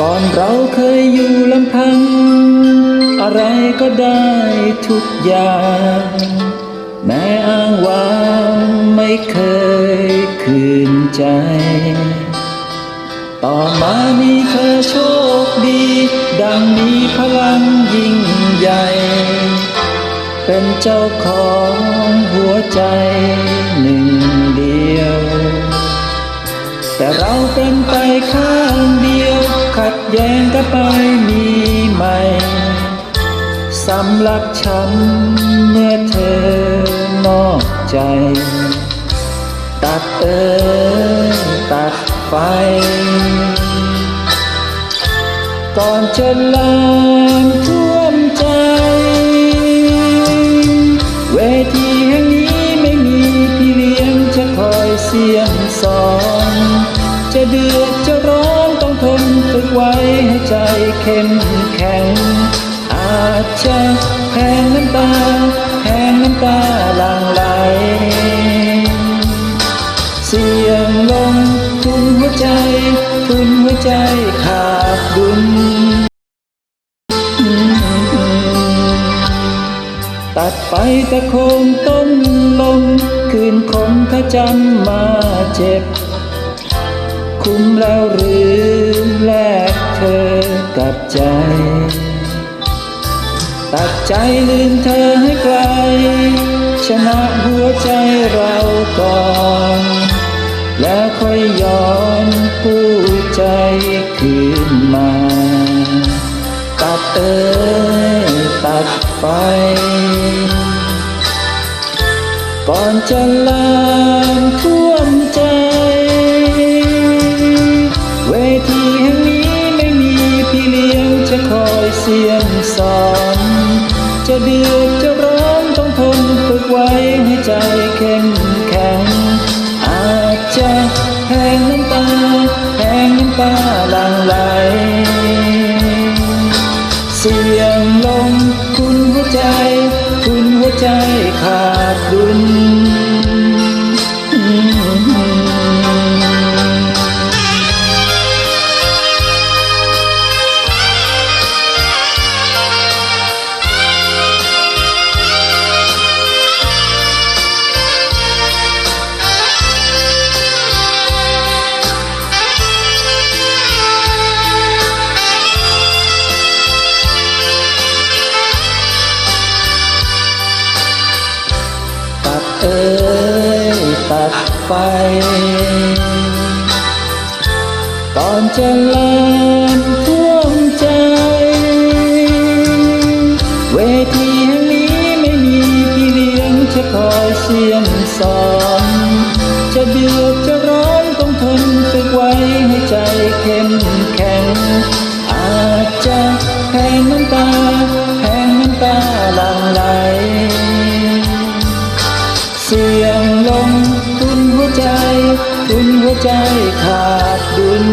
ก่อนเราเคยอยู่ลำพัง อะไรก็ได้ทุกอย่าง แม้อ้างว้างไม่เคยคืนใจ ต่อมานี้เธอโชคดี ดังมีพลังยิ่งใหญ่ เป็นเจ้าของหัวใจหนึ่งเดียว แต่เราเป็นไปข้า ขัดแย้งกันไปมีใหม่สำหรับฉันเมื่อเธอนอกใจ ตัดเอ่ยตัดไฟ ก่อนจะลามท่วมใจ เวทีแห่งนี้ไม่มีพี่เลี้ยงจะคอยเสียงสอน จะเดือดจะ ไว้ให้ใจเข้มแข็ง อาจจะแพงน้ำตาแพงน้ำตาหลั่งไหล เสียงลงทุนหัวใจ ทุนหัวใจขาดดุลตัดไปแต่คงต้นลมคืนคมถ้าจำมาเจ็บ คุ้มแล้วหรือแลกเธอกับใจ ตัดใจลืมเธอให้ไกล ชนะหัวใจเราก่อน แล้วค่อยย้อนผู้ใจคืนมา ตัดเอ่ยตัดไฟก่อนจะลามท่ สียงสอนจะเดือดจะร้อนต้องทนฝึกไว้ให้ใจเข้มแข็ง อาจจะแหงน้ำตาแหงน้ำตาหลั่งไหล ไฟ ตอนจะลามท่วมใจ เวทีแห่งนี้ไม่มีพี่เลี้ยงจะคอยเสียงสอน จะเดือดจะ วใจขาดดุล